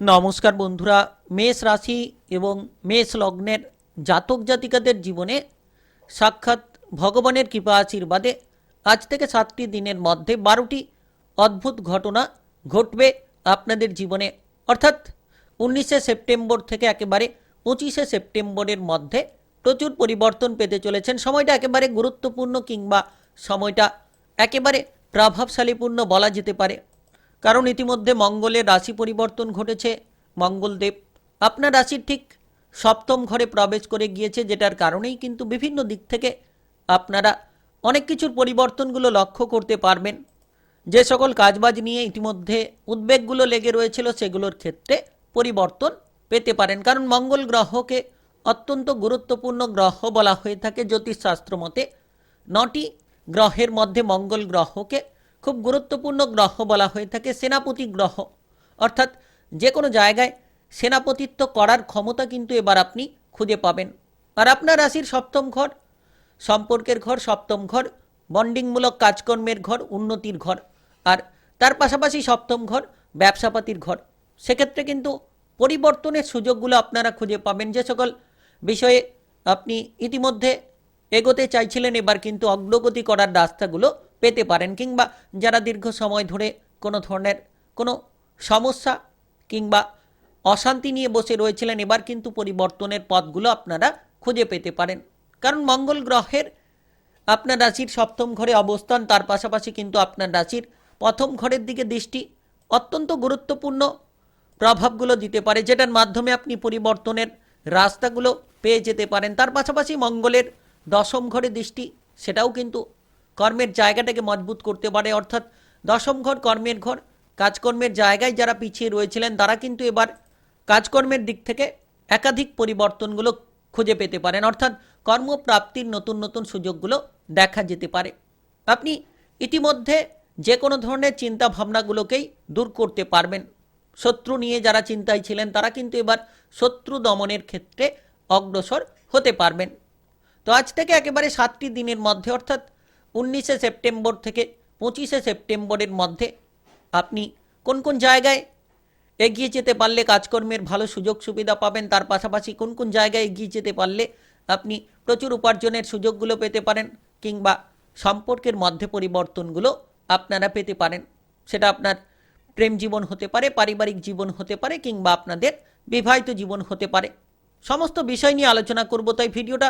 নমস্কার বন্ধুরা, মেষ রাশি এবং মেষ লগ্নের জাতক জাতিকাদের জীবনে সাক্ষাৎ ভগবানের কৃপা আশীর্বাদে আজ থেকে সাতটি দিনের মধ্যে বারোটি অদ্ভুত ঘটনা ঘটবে আপনাদের জীবনে। অর্থাৎ উনিশে সেপ্টেম্বর থেকে একেবারে পঁচিশে সেপ্টেম্বরের মধ্যে প্রচুর পরিবর্তন পেতে চলেছেন। সময়টা একেবারে গুরুত্বপূর্ণ কিংবা সময়টা একেবারে প্রভাবশালীপূর্ণ বলা যেতে পারে। কারণ ইতিমধ্যে মঙ্গলের রাশি পরিবর্তন ঘটেছে। মঙ্গলদেব, আপনার রাশির ঠিক সপ্তম ঘরে প্রবেশ করে গিয়েছে, যেটার কারণেই কিন্তু বিভিন্ন দিক থেকে আপনারা অনেক কিছুর পরিবর্তনগুলো লক্ষ্য করতে পারবেন। যে সকল কাজবাজ নিয়ে ইতিমধ্যে উদ্বেগগুলো লেগে রয়েছিল, সেগুলোর ক্ষেত্রে পরিবর্তন পেতে পারেন। কারণ মঙ্গল গ্রহকে অত্যন্ত গুরুত্বপূর্ণ গ্রহ বলা হয়ে থাকে। জ্যোতিষশাস্ত্র মতে, নটি গ্রহের মধ্যে মঙ্গল গ্রহকে খুব গুরুত্বপূর্ণ গ্রহ বলা হয়ে থাকে সেনাপতি গ্রহ। অর্থাৎ যে কোনো জায়গায় সেনাপতিত্ব করার ক্ষমতা কিন্তু এবার আপনি খুঁজে পাবেন। আর আপনার রাশির সপ্তম ঘর, সম্পর্কের ঘর সপ্তম ঘর, বন্ডিংমূলক কাজকর্মের ঘর, উন্নতির ঘর। আর তার পাশাপাশি সপ্তম ঘর, ব্যবসাপাতির ঘর। সেক্ষেত্রে কিন্তু পরিবর্তনের সুযোগগুলো আপনারা খুঁজে পাবেন। যে সকল বিষয়ে আপনি ইতিমধ্যে এগোতে চাইছিলেন, এবার কিন্তু অগ্রগতি করার রাস্তাগুলো পেতে পারেন কিংবা যারা দীর্ঘ সময় ধরে কোনো ধরনের কোনো সমস্যা কিংবা অশান্তি নিয়ে বসে রয়েছিলেন, এবার কিন্তু পরিবর্তনের পথগুলো আপনারা খুঁজে পেতে পারেন। কারণ মঙ্গল গ্রহের আপনার রাশির সপ্তম ঘরে অবস্থান, তার পাশাপাশি কিন্তু আপনার রাশির প্রথম ঘরের দিকে দৃষ্টি অত্যন্ত গুরুত্বপূর্ণ প্রভাবগুলো দিতে পারে, যেটার মাধ্যমে আপনি পরিবর্তনের রাস্তাগুলো পেয়ে যেতে পারেন। তার পাশাপাশি মঙ্গলের দশম ঘরে দৃষ্টি, সেটাও কিন্তু কর্মের জায়গাটাকে মজবুত করতে পারে, অর্থাৎ দশম ঘর কর্মের ঘর। কাজকর্মের জায়গায় যারা পিছিয়ে রয়েছিলেন, তারা কিন্তু এবার কাজকর্মের দিক থেকে একাধিক পরিবর্তনগুলো খুঁজে পেতে পারেন, অর্থাৎ কর্মপ্রাপ্তির নতুন নতুন সুযোগগুলো দেখা যেতে পারে। আপনি ইতিমধ্যে যে কোনো ধরনের চিন্তা ভাবনাগুলোকেই দূর করতে পারবেন। শত্রু নিয়ে যারা চিন্তায় ছিলেন, তারা কিন্তু এবার শত্রু দমনের ক্ষেত্রে অগ্রসর হতে পারবেন। তো আজ থেকে একেবারে সাতটি দিনের মধ্যে, অর্থাৎ উনিশে সেপ্টেম্বর থেকে পঁচিশে সেপ্টেম্বরের মধ্যে আপনি কোন কোন জায়গায় এগিয়ে যেতে পারলে কাজকর্মের ভালো সুযোগ সুবিধা পাবেন, তার পাশাপাশি কোন কোন জায়গায় এগিয়ে যেতে পারলে আপনি প্রচুর উপার্জনের সুযোগগুলো পেতে পারেন কিংবা সম্পর্কের মধ্যে পরিবর্তনগুলো আপনারা পেতে পারেন। সেটা আপনার প্রেম জীবন হতে পারে, পারিবারিক জীবন হতে পারে কিংবা আপনাদের বিবাহিত জীবন হতে পারে। সমস্ত বিষয় নিয়ে আলোচনা করব, তাই ভিডিওটা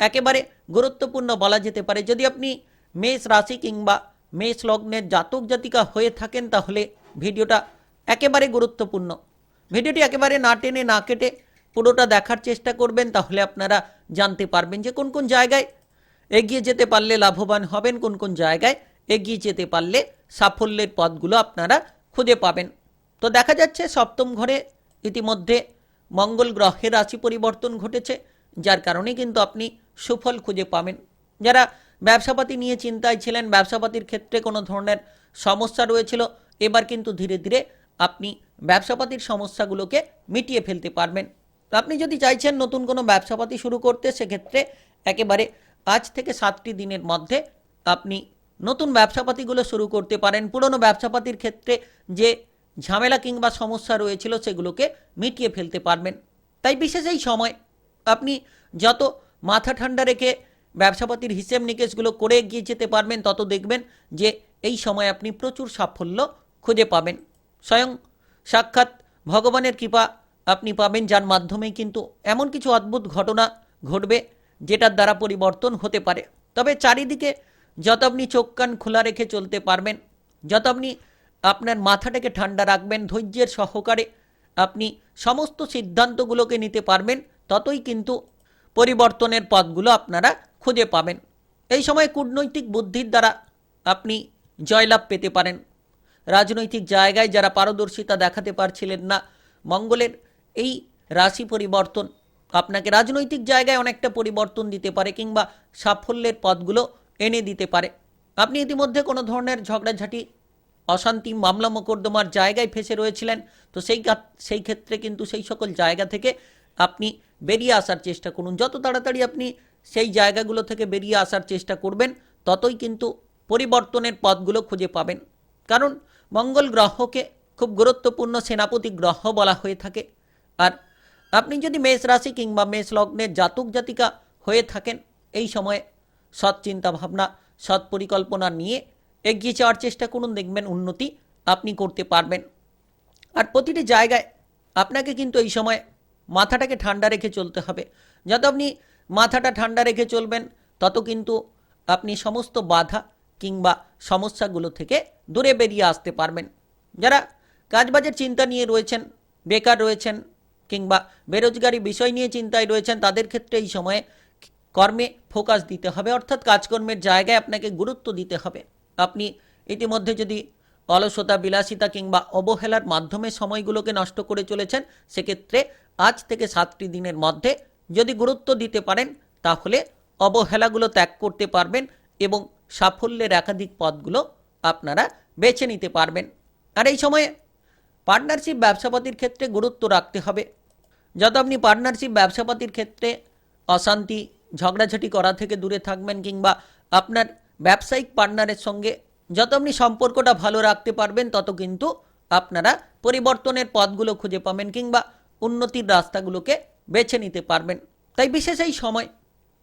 একেবারে গুরুত্বপূর্ণ বলা যেতে পারে। যদি আপনি মেষ রাশি কিংবা মেষ লগ্নের জাতক জাতিকা হয়ে থাকেন তাহলে ভিডিওটা একেবারে গুরুত্বপূর্ণ। ভিডিওটি একেবারে না টেনে না কেটে পুরোটা দেখার চেষ্টা করবেন, তাহলে আপনারা জানতে পারবেন যে কোন কোন জায়গায় এগিয়ে যেতে পারলে লাভবান হবেন, কোন কোন জায়গায় এগিয়ে যেতে পারলে সাফল্যের পথগুলো আপনারা খুঁজে পাবেন। তো দেখা যাচ্ছে সপ্তম ঘরে ইতিমধ্যে মঙ্গল গ্রহের রাশি পরিবর্তন ঘটেছে, যার কারণে কিন্তু আপনি সুফল খুঁজে পাবেন। যারা ব্যবসাপাতি নিয়ে চিন্তায় ছিলেন। ব্যবসাপাতির ক্ষেত্রে কোনো ধরনের সমস্যা রয়েছিল। এবার কিন্তু ধীরে ধীরে আপনি ব্যবসাপাতির সমস্যাগুলোকে মিটিয়ে ফেলতে পারবেন। আপনি যদি চাইছেন নতুন কোনো ব্যবসাপাতি শুরু করতে, সেক্ষেত্রে একেবারে আজ থেকে সাতটি দিনের মধ্যে আপনি নতুন ব্যবসাপাতিগুলো শুরু করতে পারেন। পুরনো ব্যবসাপাতির ক্ষেত্রে যে ঝামেলা কিংবা সমস্যা রয়েছিল, সেগুলোকে মিটিয়ে ফেলতে পারবেন। তাই বিশেষ এই সময় আপনি যত মাথা ঠান্ডা রেখে ব্যবসাপাতির হিসেব নিকেশগুলো করে এগিয়ে যেতে পারবেন, তত দেখবেন যে এই সময় আপনি প্রচুর সাফল্য খুঁজে পাবেন। স্বয়ং সাক্ষাৎ ভগবানের কৃপা আপনি পাবেন, যার মাধ্যমে কিন্তু এমন কিছু অদ্ভুত ঘটনা ঘটবে যেটার দ্বারা পরিবর্তন হতে পারে। তবে চারিদিকে যত আপনি চোখ কান খোলা রেখে চলতে পারবেন, যত আপনি আপনার মাথাটাকে ঠান্ডা রাখবেন, ধৈর্যের সহকারে আপনি সমস্ত সিদ্ধান্তগুলোকে নিতে পারবেন, ততই কিন্তু পরিবর্তনের পথগুলো আপনারা খুঁজে পাবেন। এই সময় কূটনৈতিক বুদ্ধির দ্বারা আপনি জয়লাভ পেতে পারেন। রাজনৈতিক জায়গায় যারা পারদর্শিতা দেখাতে পারছিলেন না। মঙ্গলের এই রাশি পরিবর্তন আপনাকে রাজনৈতিক জায়গায় অনেকটা পরিবর্তন দিতে পারে কিংবা সাফল্যের পথগুলো এনে দিতে পারে। আপনি ইতিমধ্যে কোনো ধরনের ঝগড়াঝাটি, অশান্তি, মামলা মোকদ্দমার জায়গায় ফেসে রয়েছিলেন। তো সেই সেই ক্ষেত্রে কিন্তু সেই সকল জায়গা থেকে আপনি বেরিয়ে আসার চেষ্টা করুন। যত তাড়াতাড়ি আপনি সেই জায়গাগুলো থেকে বেরিয়ে আসার চেষ্টা করবেন, ততই কিন্তু পরিবর্তনের পথগুলো খুঁজে পাবেন। কারণ মঙ্গল গ্রহকে খুব গুরুত্বপূর্ণ সেনাপতি গ্রহ বলা হয়ে থাকে। আর আপনি যদি মেষ রাশি কিংবা মেষ লগ্নের জাতক জাতিকা হয়ে থাকেন, এই সময়ে সৎ চিন্তা ভাবনা, সৎ পরিকল্পনা নিয়ে এগিয়ে যাওয়ার চেষ্টা করুন, দেখবেন উন্নতি আপনি করতে পারবেন। আর প্রতিটি জায়গায় আপনাকে কিন্তু এই সময় মাথাটাকে ঠান্ডা রেখে চলতে হবে। যাতে আপনি মাথাটা ঠান্ডা রেখে চলবেন, তত কিন্তু আপনি সমস্ত বাধা কিংবা সমস্যাগুলো থেকে দূরে বেরিয়ে আসতে পারবেন। যারা কাজবাজের চিন্তা নিয়ে রয়েছেন, বেকার রয়েছেন কিংবা বেরোজগারি বিষয় নিয়ে চিন্তায় রয়েছেন, তাদের ক্ষেত্রে এই সময়ে কর্মে ফোকাস দিতে হবে, অর্থাৎ কাজকর্মের জায়গায় আপনাকে গুরুত্ব দিতে হবে। আপনি ইতিমধ্যে যদি অলসতা, বিলাসিতা কিংবা অবহেলার মাধ্যমে সময়গুলোকে নষ্ট করে চলেছেন, সেক্ষেত্রে আজ থেকে সাতটি দিনের মধ্যে যদি গুরুত্ব দিতে পারেন, তাহলে অবহেলাগুলো ত্যাগ করতে পারবেন এবং সাফল্যের একাধিক পথগুলো আপনারা বেছে নিতে পারবেন। আর এই সময়ে পার্টনারশিপ ব্যবসাপাতির ক্ষেত্রে গুরুত্ব রাখতে হবে। যত আপনি পার্টনারশিপ ব্যবসাপাতির ক্ষেত্রে অশান্তি, ঝগড়াঝাটি করা থেকে দূরে থাকবেন কিংবা আপনার ব্যবসায়িক পার্টনারের সঙ্গে যত আপনি সম্পর্কটা ভালো রাখতে পারবেন, তত কিন্তু আপনারা পরিবর্তনের পথগুলো খুঁজে পাবেন কিংবা উন্নতির রাস্তাগুলোকে বেছে নিতে পারবেন। তাই বিশেষ এই সময়,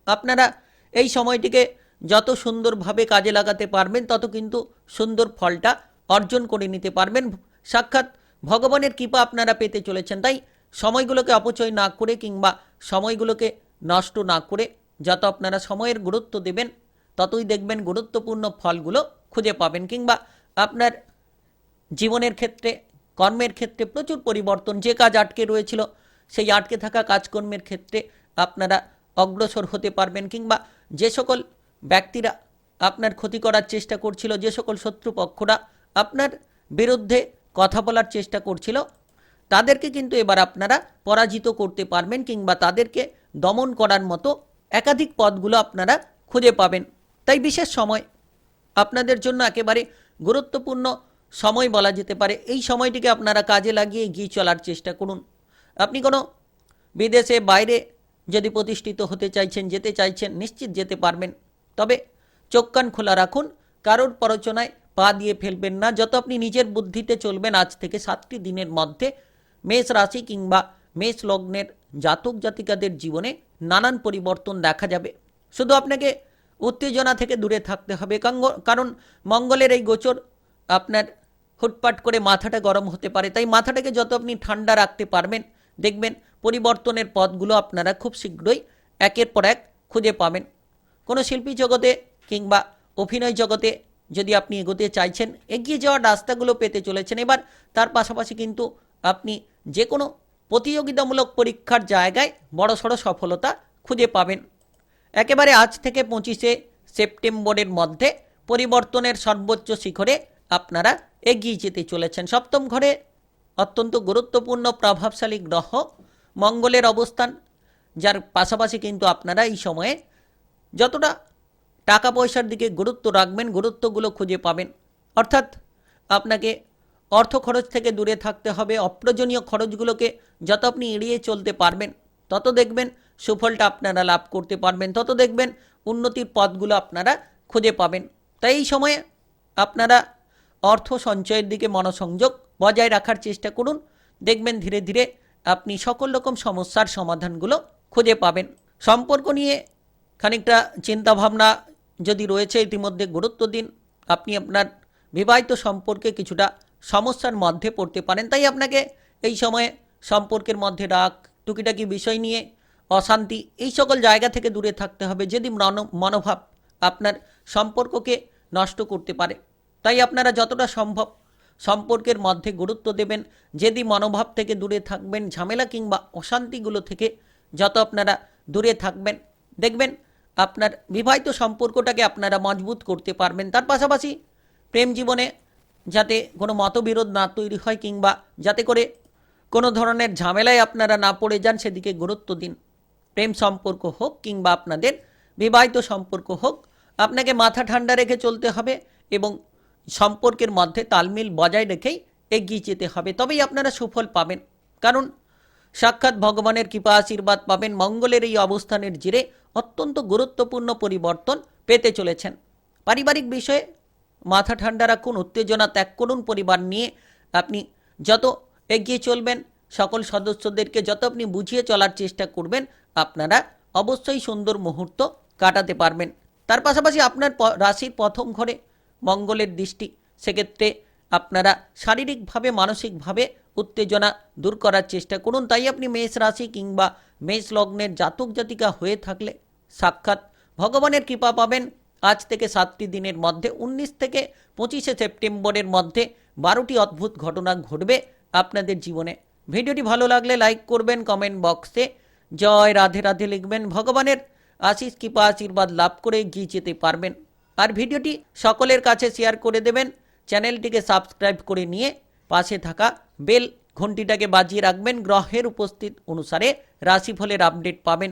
আপনারা এই সময়টিকে যত সুন্দরভাবে কাজে লাগাতে পারবেন, তত কিন্তু সুন্দর ফলটা অর্জন করে নিতে পারবেন। সাক্ষাৎ ভগবানের কৃপা আপনারা পেতে চলেছেন। তাই সময়গুলোকে অপচয় না করে কিংবা সময়গুলোকে নষ্ট না করে যত আপনারা সময়ের গুরুত্ব দেবেন, ততই দেখবেন গুরুত্বপূর্ণ ফলগুলো খুঁজে পাবেন। কিংবা আপনার জীবনের ক্ষেত্রে, কর্মের ক্ষেত্রে প্রচুর পরিবর্তন, যে কাজ আটকে রয়েছিল সেই আটকে থাকা কাজকর্মের ক্ষেত্রে আপনারা অগ্রসর হতে পারবেন কিংবা যে সকল ব্যক্তিরা আপনার ক্ষতি করার চেষ্টা করছিল, যে সকল শত্রুপক্ষরা আপনার বিরুদ্ধে কথা বলার চেষ্টা করছিল, তাদেরকে কিন্তু এবার আপনারা পরাজিত করতে পারবেন কিংবা তাদেরকে দমন করার মতো একাধিক পথগুলো আপনারা খুঁজে পাবেন। তাই বিশেষ সময় আপনাদের জন্য একেবারে গুরুত্বপূর্ণ সময় বলা যেতে পারে। এই সময়টিকে আপনারা কাজে লাগিয়ে এগিয়ে চলার চেষ্টা করুন। আপনি কোনো বিদেশে, বাইরে যদি প্রতিষ্ঠিত হতে চাইছেন, যেতে চাইছেন, নিশ্চিত যেতে পারবেন। তবে চোখ কান খোলা রাখুন, কারোর প্ররোচনায় পা দিয়ে ফেলবেন না। যত আপনি নিজের বুদ্ধিতে চলবেন, আজ থেকে সাতটি দিনের মধ্যে মেষ রাশি কিংবা মেষ লগ্নের জাতক জাতিকাদের জীবনে নানান পরিবর্তন দেখা যাবে। শুধু আপনাকে উত্তেজনা থেকে দূরে থাকতে হবে কারণ মঙ্গলের এই গোচর আপনার হুটপাট করে মাথাটা গরম হতে পারে। তাই মাথাটাকে যত আপনি ঠান্ডা রাখতে পারবেন দেখবেন পরিবর্তনের পথগুলো আপনারা খুব শীঘ্রই একের পর এক খুঁজে পাবেন। কোনো শিল্পী জগতে কিংবা অভিনয় জগতে যদি আপনি এগোতে চাইছেন, এগিয়ে যাওয়ার রাস্তাগুলো পেতে চলেছেন, এবার তার পাশাপাশি কিন্তু আপনি যে কোনো প্রতিযোগিতামূলক পরীক্ষার জায়গায় বড়সড় সফলতা খুঁজে পাবেন। একেবারে আজ থেকে পঁচিশে সেপ্টেম্বরের মধ্যে পরিবর্তনের সর্বোচ্চ শিখরে আপনারা এগিয়ে যেতে চলেছেন। সপ্তম ঘরে অত্যন্ত গুরুত্বপূর্ণ, প্রভাবশালী গ্রহ, মঙ্গলের অবস্থান, যার পাশাপাশি কিন্তু আপনারা এই সময়ে যতটা টাকা পয়সার দিকে গুরুত্ব রাখবেন, গুরুত্বগুলো খুঁজে পাবেন। অর্থাৎ আপনাকে অর্থ খরচ থেকে দূরে থাকতে হবে, অপ্রয়োজনীয় খরচগুলোকে যত আপনি এড়িয়ে চলতে পারবেন, তত দেখবেন সুফলটা আপনারা লাভ করতে পারবেন, তত দেখবেন উন্নতির পথগুলো আপনারা খুঁজে পাবেন। তাই এই সময়ে আপনারা অর্থ সঞ্চয়ের দিকে মনোসংযোগ বজায় রাখার চেষ্টা করুন। দেখবেন ধীরে ধীরে আপনি সকল রকম সমস্যার সমাধানগুলো খুঁজে পাবেন। সম্পর্ক নিয়ে খানিকটা চিন্তাভাবনা যদি রয়েছে, ইতিমধ্যে গুরুত্ব দিন। আপনি আপনার বিবাহিত সম্পর্কে কিছুটা সমস্যার মধ্যে পড়তে পারেন। তাই আপনাকে এই সময়ে সম্পর্কের মধ্যে রাগ, টুকিটাকি বিষয় নিয়ে, অশান্তি এই সকল জায়গা থেকে দূরে থাকতে হবে যদি মনো- মনোভাব আপনার সম্পর্ককে নষ্ট করতে পারে। তাই আপনারা যতটা সম্ভব সম্পর্কের মধ্যে গুরুত্ব দেবেন, যদি মনোভাব থেকে দূরে থাকবেন, ঝামেলা কিংবা অশান্তিগুলো থেকে যত আপনারা দূরে থাকবেন, দেখবেন আপনার বিবাহিত সম্পর্কটাকে আপনারা মজবুত করতে পারবেন। তার পাশাপাশি প্রেম জীবনে যাতে কোনো মতবিরোধ না তৈরি হয় কিংবা যাতে করে কোনো ধরনের ঝামেলায় আপনারা না পড়ে যান, সেদিকে গুরুত্ব দিন। প্রেম সম্পর্ক হোক কিংবা আপনাদের বিবাহিত সম্পর্ক হোক, আপনাকে মাথা ঠান্ডা রেখে চলতে হবে এবং সম্পর্কের মধ্যে তালমিল বজায় রেখেই এগিয়ে যেতে হবে। তবেই আপনারা সুফল পাবেন। কারণ সাক্ষাৎ ভগবানের কৃপা, আশীর্বাদ পাবেন। মঙ্গলের এই অবস্থানের জিরে অত্যন্ত গুরুত্বপূর্ণ পরিবর্তন পেতে চলেছেন। পারিবারিক বিষয়ে মাথা ঠান্ডা রাখুন, উত্তেজনা ত্যাগ করুন। পরিবার নিয়ে আপনি যত এগিয়ে চলবেন, সকল সদস্যদেরকে যত আপনি বুঝিয়ে চলার চেষ্টা করবেন, আপনারা অবশ্যই সুন্দর মুহূর্ত কাটাতে পারবেন। তার পাশাপাশি আপনার রাশির প্রথম ঘরে মঙ্গলের দৃষ্টি। সেক্ষেত্রে আপনারা শারীরিকভাবে, মানসিকভাবে উত্তেজনা দূর করার চেষ্টা করুন। তাই আপনি মেষ রাশি কিংবা মেষ লগ্নের জাতক জাতিকা হয়ে থাকলে সাক্ষাৎ ভগবানের কৃপা পাবেন। আজ থেকে সাতটি দিনের মধ্যে, উনিশ থেকে পঁচিশে সেপ্টেম্বরের মধ্যে বারোটি অদ্ভুত ঘটনা ঘটবে আপনাদের জীবনে। ভিডিওটি ভালো লাগলে লাইক করবেন, কমেন্ট বক্সে জয় রাধে রাধে লিখবেন। ভগবানের আশিস কৃপা, আশীর্বাদ লাভ করে এগিয়ে যেতে পারবেন। আর ভিডিওটি সকলের কাছে শেয়ার করে দেবেন। চ্যানেলটিকে সাবস্ক্রাইব করে নিয়ে পাশে থাকা বেল ঘন্টিটাকে বাজিয়ে রাখবেন। গ্রহের উপস্থিত অনুসারে রাশিফলের আপডেট পাবেন।